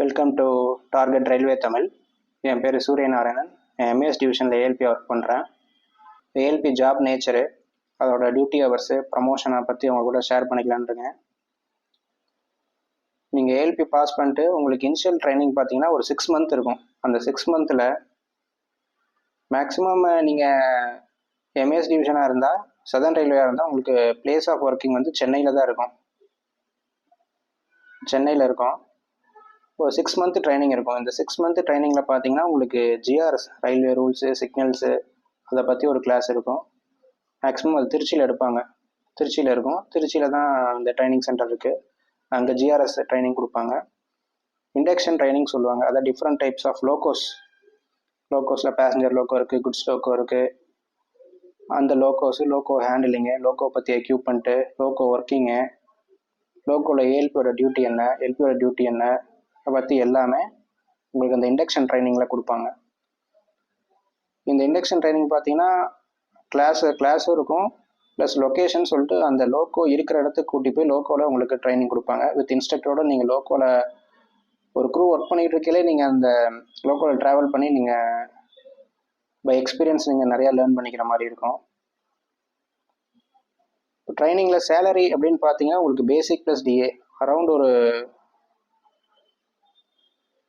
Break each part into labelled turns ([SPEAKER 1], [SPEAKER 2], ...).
[SPEAKER 1] Welcome to target railway Tamil என் பேர் Suryanarayanan. MAS டிவிஷனில் ALP work பண்ணுறேன் ஏஎல்பி ஜாப் நேச்சரு அதோட டியூட்டி ஹவர்ஸு ப்ரமோஷனை பற்றி உங்கள் கூட ஷேர் பண்ணிக்கலான்ட்டுங்க நீங்கள் ஏஎல்பி பாஸ் பண்ணிட்டு உங்களுக்கு இனிஷியல் ட்ரைனிங் பார்த்தீங்கன்னா ஒரு சிக்ஸ் மந்த் இருக்கும். அந்த சிக்ஸ் மந்தில் மேக்ஸிமம் நீங்கள் எம்ஏஎஸ் டிவிஷனாக இருந்தால் சதர்ன் ரயில்வேயாக இருந்தால் உங்களுக்கு பிளேஸ் ஆஃப் ஒர்க்கிங் வந்து சென்னையில் தான் இருக்கும். சென்னையில் இருக்கும். ஒரு சிக்ஸ் மந்த் ட்ரைனிங் இருக்கும். இந்த சிக்ஸ் மந்த் ட்ரைனிங்கில் பார்த்தீங்கன்னா உங்களுக்கு ஜிஆர்எஸ் ரயில்வே ரூல்ஸு சிக்னல்ஸு அதை பற்றி ஒரு கிளாஸ் இருக்கும். மேக்ஸிமம் அது திருச்சியில் எடுப்பாங்க. திருச்சியில் இருக்கும். திருச்சியில் தான் அந்த ட்ரைனிங் சென்டர் இருக்குது அங்கே ஜிஆர்எஸ் ட்ரைனிங் கொடுப்பாங்க. இண்டக்ஷன் ட்ரைனிங் சொல்லுவாங்க. அதான் டிஃப்ரெண்ட் டைப்ஸ் ஆஃப் லோக்கோஸ் லோக்கோஸில் பேசஞ்சர் லோக்கோ இருக்குது குட்ஸ் லோக்கோ இருக்குது அந்த லோக்கோஸு லோக்கோ ஹேண்டிலிங்கு லோக்கோ பற்றி எக்யூப்மெண்ட்டு லோக்கோ ஒர்க்கிங்கு லோக்கோவில் ஏஎல்பியோட டியூட்டி என்ன? எல்பியோட டியூட்டி என்ன? பற்றி எல்லாமே உங்களுக்கு அந்த இண்டக்ஷன் ட்ரைனிங்கில் கொடுப்பாங்க. இந்த இண்டக்ஷன் ட்ரைனிங் பார்த்தீங்கன்னா கிளாஸ் கிளாஸும் இருக்கும். ப்ளஸ் லொக்கேஷன் சொல்லிட்டு அந்த லோக்கோ இருக்கிற இடத்துக்கு கூட்டி போய் லோக்கோவில் உங்களுக்கு ட்ரைனிங் கொடுப்பாங்க. வித் இன்ஸ்ட்ரக்டரோட நீங்கள் லோக்கோவில் ஒரு க்ரூ ஒர்க் பண்ணிகிட்டு இருக்கையிலே நீங்கள் அந்த லோக்கோவில் ட்ராவல் பண்ணி நீங்கள் பை எக்ஸ்பீரியன்ஸ் நீங்கள் நிறையா லேர்ன் பண்ணிக்கிற மாதிரி இருக்கும். இப்போ ட்ரைனிங்கில் சேலரி அப்படின்னு பார்த்தீங்கன்னா உங்களுக்கு பேசிக் ப்ளஸ் டிஏ அரௌண்ட் ஒரு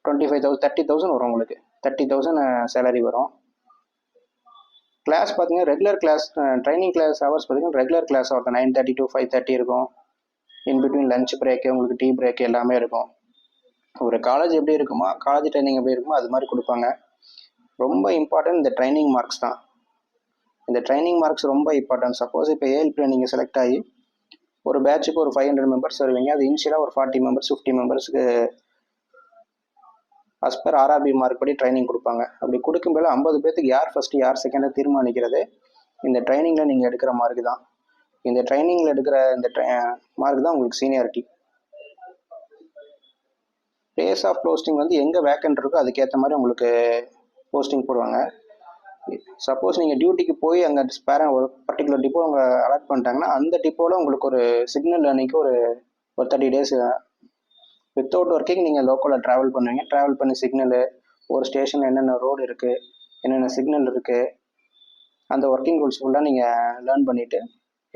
[SPEAKER 1] twenty five thousand thirty thousand வரும் உங்களுக்கு. தேர்ட்டி தௌசண்ட் சேலரி வரும். கிளாஸ் பார்த்தீங்கன்னா regular class training class hours பார்த்தீங்கன்னா ரெகுலர் கிளாஸ் ஒருத்தர் nine thirty to five thirty இருக்கும். இன் பிட்வீன் லஞ்ச் பிரேக்கு உங்களுக்கு டீ பிரேக் எல்லாமே இருக்கும். ஒரு காலேஜ் எப்படி இருக்குமா காலேஜ் ட்ரைனிங் எப்படி இருக்குமோ அது மாதிரி கொடுப்பாங்க. ரொம்ப இம்பார்ட்டன்ட் இந்த ட்ரைனிங் மார்க்ஸ் தான். இந்த ட்ரைனிங் மார்க்ஸ் ரொம்ப இம்பார்ட்டன்ட் சப்போஸ் இப்போ ஏஎல்பியில் நீங்கள் செலக்ட் ஆகி ஒரு பேட்சுக்கு ஒரு ஃபைவ் ஹண்ட்ரட் மெம்பர்ஸ் வருவீங்க. அது இனிஷியலாக ஒரு ஃபார்ட்டி மெம்பர்ஸ் ஃபிஃப்டி மெம்பர்ஸுக்கு அஸ் பர் ஆர்ஆர்பி மார்க் படி ட்ரைனிங் கொடுப்பாங்க. அப்படி கொடுக்கும்போது ஐம்பது பேர்த்துக்கு யார் ஃபஸ்ட்டு யார் செகண்டு தீர்மானிக்கிறது? இந்த ட்ரைனிங்கில் நீங்கள் எடுக்கிற மார்க் தான். இந்த ட்ரைனிங்கில் எடுக்கிற இந்த மார்க் தான் உங்களுக்கு சீனியாரிட்டி பிளேஸ் ஆஃப் போஸ்டிங் வந்து எங்கே வேக்கன்ட் இருக்கோ அதுக்கேற்ற மாதிரி உங்களுக்கு போஸ்டிங் போடுவாங்க. சப்போஸ் நீங்கள் டியூட்டிக்கு போய் அங்கே ஸ்பேர ஒரு பர்டிகுலர் டிப்போ அவங்க அலாட் பண்ணிட்டாங்கன்னா அந்த டிப்போவில் உங்களுக்கு ஒரு சிக்னல் அன்னைக்கு ஒரு ஒரு தேர்ட்டி டேஸ் வித்தவுட் ஒர்க்கிங் நீங்கள் லோக்கலில் ட்ராவல் பண்ணுவீங்க. ட்ராவல் பண்ணி சிக்னலு ஒரு ஸ்டேஷனில் என்னென்ன ரோடு இருக்குது என்னென்ன சிக்னல் இருக்குது அந்த ஒர்க்கிங் ரூல்ஸ் ஃபுல்லாக நீங்கள் லேர்ன் பண்ணிவிட்டு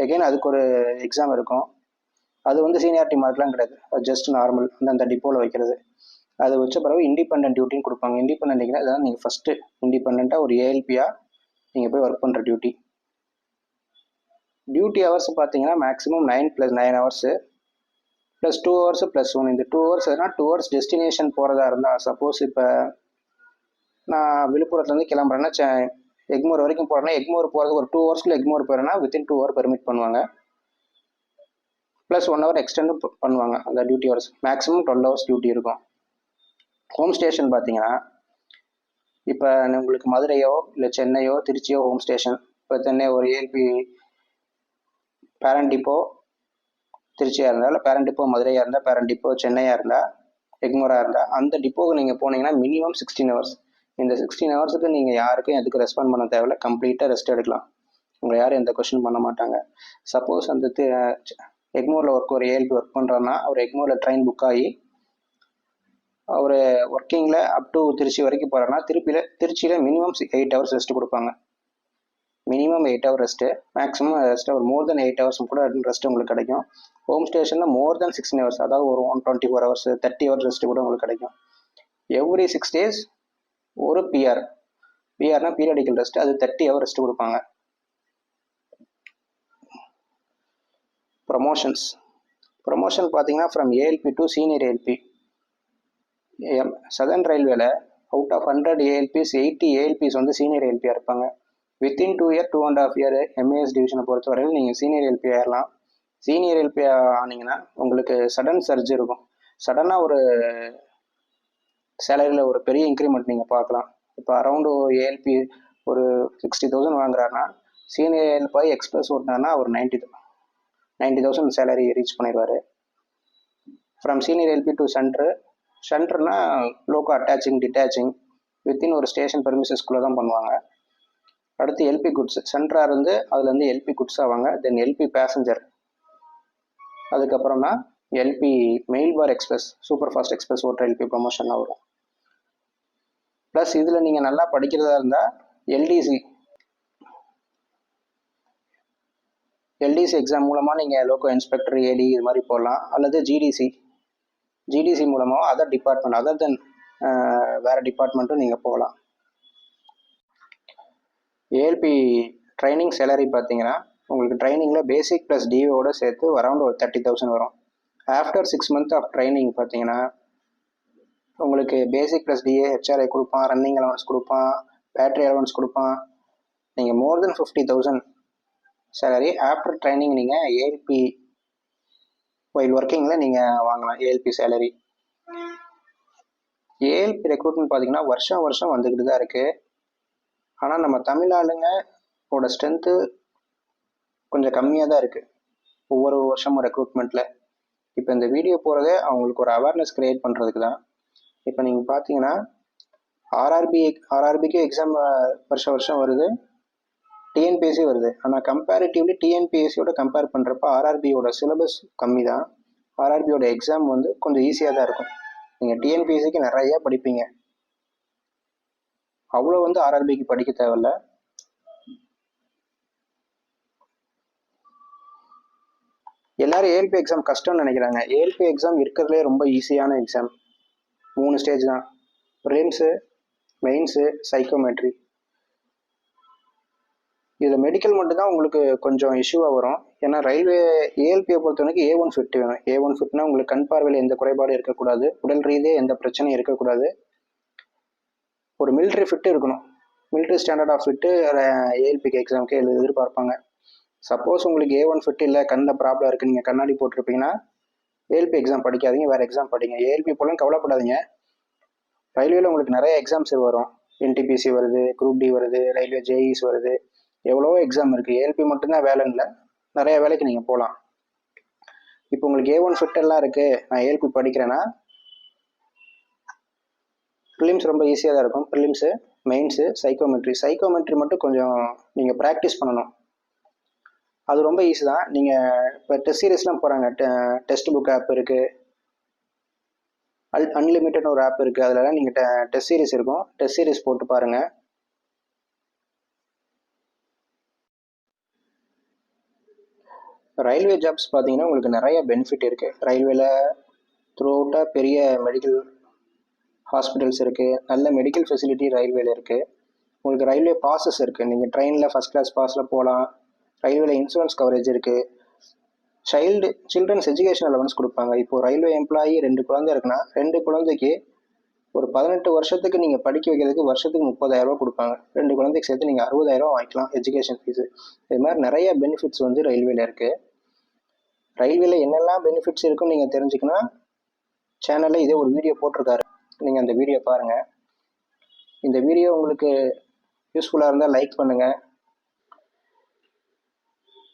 [SPEAKER 1] எகைன் அதுக்கு ஒரு எக்ஸாம் இருக்கும். அது வந்து சீனியாரிட்டி மார்க்லாம் கிடையாது. அது ஜஸ்ட் நார்மல் அந்த அந்த டிப்போவில் வைக்கிறது. அது வச்ச பிறகு இண்டிபெண்ட் டியூட்டின்னு கொடுப்பாங்க. இண்டிபெண்ட்னா அதான் நீங்கள் ஃபஸ்ட்டு இண்டிபெண்ட்டாக ஒரு ஏஎல்பியாக நீங்கள் போய் ஒர்க் பண்ணுற டியூட்டி டியூட்டி ஹவர்ஸ் பார்த்தீங்கன்னா maximum nine plus nine hours plus two hours plus one இந்த டூ ஹவர்ஸ் எதுனா டூ ஹவர்ஸ் டெஸ்டினேஷன் போகிறதா இருந்தால் சப்போஸ் இப்போ நான் விழுப்புரத்துலேருந்து கிளம்புறேன்னா ச எக்மோர் வரைக்கும் போகிறேன்னா எக்மோர் போகிறதுக்கு ஒரு டூ ஹவர்ஸ்க்குள்ள எக்மோர் போகிறேன்னா வித்தின் டூ ஹவர் பெர்மிட் பண்ணுவாங்க. ப்ளஸ் ஒன் ஹவர் எக்ஸ்டெண்டும் பண்ணுவாங்க அந்த duty hours maximum twelve hours duty இருக்கும். ஹோம் ஸ்டேஷன் பார்த்தீங்கன்னா இப்போ உங்களுக்கு மதுரையோ இல்லை சென்னையோ திருச்சியோ ஹோம் ஸ்டேஷன் இப்போ சென்னை ஒரு ஏல்பி பேரண்ட் டிப்போ திருச்சியாக இருந்தால் இல்லை பேரண்ட் டிப்போ மதுரையாக இருந்தால் பேரண்ட் டிப்போ சென்னையாக இருந்தால் எக்மோராக இருந்தால் அந்த டிப்போக்கு நீங்கள் போனீங்கன்னா மினிமம் சிக்ஸ்டீன் ஹவர்ஸ் இந்த சிக்ஸ்டீன் ஹவர்ஸுக்கு நீங்கள் யாருக்கும் எதுக்கு ரெஸ்பாண்ட் பண்ண தேவையில்ல. கம்ப்ளீட்டாக ரெஸ்ட் எடுக்கலாம். உங்களை யாரும் எந்த கொஷின் பண்ண மாட்டாங்க. சப்போஸ் அந்த எக்மோரில் ஒர்க் ஒரு ஏஎல்பி ஒர்க் பண்ணுறாருன்னா அவர் எக்மோரில் ட்ரெயின் புக் ஆகி அவர் ஒர்க்கிங்கில் அப் டு திருச்சி வரைக்கும் போகிறாருன்னா திருப்பியில் திருச்சியில் மினிமம் எயிட் ஹவர்ஸ் ரெஸ்ட் கொடுப்பாங்க. Minimum eight hour rest maximum rest ஒரு மோர் தென் எயிட் ஹவர்ஸ் கூட ரெஸ்ட் உங்களுக்கு கிடைக்கும். ஹோம் ஸ்டேஷனில் மோர் தென் சிக்ஸ்டின் ஹவர்ஸ் அதாவது ஒரு one twenty four hours thirty hour rest கூட உங்களுக்கு கிடைக்கும். எவ்ரி சிக்ஸ் டேஸ் ஒரு பிஆர் பிஆர்னா பீரியடிக்கல் ரெஸ்ட் அது தேர்ட்டி ஹவர் ரெஸ்ட் கொடுப்பாங்க. ப்ரமோஷன்ஸ் ப்ரமோஷன் பார்த்தீங்கன்னா from ALP to senior ALP southern ரயில்வேல out of hundred ALPs eighty ALPs வந்து சீனியர் ஏஎல்பியாக இருப்பாங்க. Within two year two and half year MAS டிவிஷனை பொறுத்த வரையில் நீங்கள் சீனியர் எல்பி ஆயிடலாம் சீனியர் எல்பி ஆனீங்கன்னா உங்களுக்கு சடன் சர்ஜ் இருக்கும். சடனாக ஒரு சேலரியில் ஒரு பெரிய இன்க்ரிமெண்ட் நீங்கள் பார்க்கலாம். இப்போ அரௌண்டு ஏஎல்பி ஒரு சிக்ஸ்டி தௌசண்ட் வாங்குறாருன்னா சீனியர் எல்பாய் எக்ஸ்பிரஸ் ஓட்டினார்னா ஒரு ninety ninety thousand salary reach பண்ணிடுவார். From senior LP to centre சென்டர்னா loco attaching detaching within ஒரு ஸ்டேஷன் பெர்மிசஸ்குள்ளே தான் பண்ணுவாங்க. அடுத்து எல்பி குட்ஸ் சென்ட்ராக இருந்து அதுலேருந்து எல்பி குட்ஸ் ஆவாங்க. தென் எல்பி பேசஞ்சர் அதுக்கப்புறமா எல்பி மெயில் பார் எக்ஸ்பிரஸ் சூப்பர் ஃபாஸ்ட் எக்ஸ்பிரஸ் ஓட்டுற எல்பி ப்ரொமோஷனாக வரும். ப்ளஸ் இதில் நீங்கள் நல்லா படிக்கிறதா இருந்தால் எல்டிசி எல்டிசி எக்ஸாம் மூலமாக நீங்கள் லோக்கோ இன்ஸ்பெக்டர் ஏடி இது மாதிரி போடலாம். அல்லது ஜிடிசி ஜிடிசி மூலமாக அதர் டிபார்ட்மெண்ட் அதர் தென் வேறு டிபார்ட்மெண்ட்டும் நீங்கள் போகலாம். ஏஎல்பி ட்ரைனிங் சேலரி பார்த்தீங்கன்னா உங்களுக்கு ட்ரைனிங்கில் பேசிக் ப்ளஸ் டிஓட சேர்த்து அரௌண்ட் ஒரு தேர்ட்டி தௌசண்ட் வரும். After six month of training பார்த்தீங்கன்னா உங்களுக்கு பேசிக் ப்ளஸ் டிஏ ஹெச்ஆர்ஐ கொடுப்பான் ரன்னிங் அலவன்ஸ் கொடுப்பான் பேட்ரி அலவன்ஸ் கொடுப்பான். நீங்கள் more than fifty thousand salary after training நீங்கள் ஏஎல்பி ஒயில் ஒர்க்கிங்கில் நீங்கள் வாங்கலாம் ஏஎல்பி சேலரி ஏஎல்பி ரெக்ரூட்மெண்ட் பார்த்தீங்கன்னா வருஷம் வருஷம் வந்துக்கிட்டு தான் இருக்குது ஆனால் நம்ம தமிழ் ஆளுங்கோட ஸ்ட்ரென்த்து கொஞ்சம் கம்மியாக தான் இருக்குது ஒவ்வொரு வருஷமும் ரெக்ரூட்மெண்ட்டில் இப்போ இந்த வீடியோ போகிறதே அவங்களுக்கு ஒரு அவேர்னஸ் க்ரியேட் பண்ணுறதுக்கு தான். இப்போ நீங்கள் பார்த்தீங்கன்னா ஆர்ஆர்பி ஆர்ஆர்பிக்கு எக்ஸாம் வருஷம் வருஷம் வருது. டிஎன்பிஎஸ்சி வருது. ஆனால் கம்பேரிட்டிவ்லி டிஎன்பிஎஸ்சியோட கம்பேர் பண்ணுறப்ப ஆர்ஆர்பியோட சிலபஸ் கம்மி தான் ஆர்ஆர்பியோட எக்ஸாம் வந்து கொஞ்சம் ஈஸியாக தான் இருக்கும். நீங்கள் டிஎன்பிஎஸ்சிக்கு நிறையா படிப்பீங்க. அவ்வளோ வந்து ஆர்ஆர்பிக்கு படிக்க தேவையில்ல. எல்லாரும் ஏஎல்பி எக்ஸாம் கஷ்டம்னு நினைக்கிறாங்க. ஏஎல்பி எக்ஸாம் இருக்கிறதுலே ரொம்ப ஈஸியான எக்ஸாம் மூணு ஸ்டேஜ் தான். ப்ரிலிம்ஸு மெயின்ஸு சைக்கோமெட்ரி இதில் மெடிக்கல் மட்டும்தான் உங்களுக்கு கொஞ்சம் இஷ்யூவாக வரும். ஏன்னா ரயில்வே ஏஎல்பியை பொறுத்தவரைக்கும் ஏ ஒன் ஃபிட் வேணும். ஏ ஒன் ஃபிட்னா உங்களுக்கு கண் பார்வையில் எந்த குறைபாடும் இருக்கக்கூடாது. உடல் ரீதியாக எந்த பிரச்சனையும் இருக்கக்கூடாது. ஒரு மிலிட்ரி ஃபிட்டு இருக்கணும். மிலிட்ரி ஸ்டாண்டர்ட் ஆஃப் ஃபிட்டு ஏஎல்பிக்கு எக்ஸாமுக்கு எதிர்பார்ப்பாங்க. சப்போஸ் உங்களுக்கு ஏ ஒன் ஃபிட் இல்லை கண்ணில் ப்ராப்ளம் இருக்குது நீங்கள் கண்ணாடி போட்டிருப்பீங்கன்னா ஏஎல்பி எக்ஸாம் படிக்காதீங்க வேறு எக்ஸாம் படிங்க. ஏஎல்பி போலாம் கவலைப்படாதீங்க. ரயில்வேல உங்களுக்கு நிறைய எக்ஸாம்ஸ் வரும். என்டிபிசி வருது குரூப் டி வருது ரயில்வே ஜேஇஸ் வருது. எவ்வளவோ எக்ஸாம் இருக்குது ஏஎல்பி மட்டும்தான் வேலைன்னு இல்லை நிறைய வேலைக்கு நீங்கள் போகலாம் இப்போ உங்களுக்கு ஏ ஒன் ஃபிட்டெல்லாம் இருக்குது நான் ஏஎல்பி படிக்கிறேன்னா ப்ரிலிம்ஸ் ரொம்ப ஈஸியாக தான் இருக்கும். ப்ரிலிம்ஸு மெயின்ஸு சைக்கோமெட்ரி சைக்கோமெட்ரி மட்டும் கொஞ்சம் நீங்கள் ப்ராக்டிஸ் பண்ணணும். அது ரொம்ப ஈஸி தான். நீங்கள் இப்போ டெஸ்ட் சீரீஸ்லாம் போகிறாங்க டெஸ்ட் புக் ஆப் இருக்குது அல் அன்லிமிட்டட்னு ஒரு ஆப் இருக்குது அதிலலாம் நீங்கள் டெஸ்ட் சீரிஸ் இருக்கும். டெஸ்ட் சீரிஸ் போட்டு பாருங்கள் ரயில்வே ஜாப்ஸ் பார்த்தீங்கன்னா உங்களுக்கு நிறைய பெனிஃபிட் இருக்குது ரயில்வேல த்ரூ அவுட்டாக பெரிய மெடிக்கல் ஹாஸ்பிட்டல்ஸ் இருக்குது நல்ல மெடிக்கல் ஃபெசிலிட்டி ரயில்வேல இருக்குது உங்களுக்கு ரயில்வே பாசஸ் இருக்குது நீங்கள் ட்ரெயினில் ஃபஸ்ட் கிளாஸ் பாஸில் போகலாம் ரயில்வேல இன்சூரன்ஸ் கவரேஜ் இருக்குது சைல்டு சில்ட்ரன்ஸ் எஜுகேஷன் அலவன்ஸ் கொடுப்பாங்க. இப்போ ரயில்வே எம்ப்ளாயி ரெண்டு குழந்தை இருக்குன்னா ரெண்டு குழந்தைக்கு ஒரு பதினெட்டு வருஷத்துக்கு நீங்கள் படிக்க வைக்கிறதுக்கு வருஷத்துக்கு முப்பதாயிரரூபா கொடுப்பாங்க. ரெண்டு குழந்தைக்கு சேர்த்து நீங்கள் அறுபதாயிரரூபா வாங்கிக்கலாம் எஜுகேஷன் ஃபீஸு இது மாதிரி நிறைய பெனிஃபிட்ஸ் வந்து ரயில்வேல இருக்குது ரயில்வேல என்னெல்லாம் பெனிஃபிட்ஸ் இருக்குன்னு நீங்கள் தெரிஞ்சுக்கணும் சேனலில் இதே ஒரு வீடியோ போட்டிருக்காரு. நீங்கள் அந்த வீடியோ பாருங்கள் இந்த வீடியோ உங்களுக்கு யூஸ்ஃபுல்லாக இருந்தால் லைக் பண்ணுங்கள்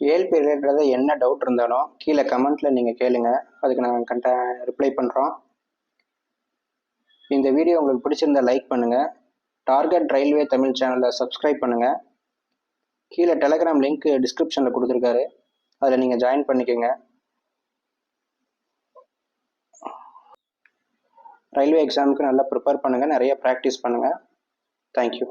[SPEAKER 1] ஏஎல்பி ரிலேட்டடாக என்ன டவுட் இருந்தாலும் கீழே கமெண்ட்டில் நீங்கள் கேளுங்க. அதுக்கு நாங்கள் கண்ட ரிப்ளை பண்ணுறோம் இந்த வீடியோ உங்களுக்கு பிடிச்சிருந்தா லைக் பண்ணுங்கள் டார்கெட் ரயில்வே தமிழ் சேனலை சப்ஸ்கிரைப் பண்ணுங்கள் கீழே டெலகிராம் லிங்க் டிஸ்கிரிப்ஷனில் கொடுத்துருக்காரு. அதில் நீங்கள் ஜாயின் பண்ணிக்கோங்க. ரயில்வே எக்ஸாமுக்கு நல்லா ப்ரிப்பேர் பண்ணுங்கள் நிறைய ப்ராக்டிஸ் பண்ணுங்கள் தேங்க்யூ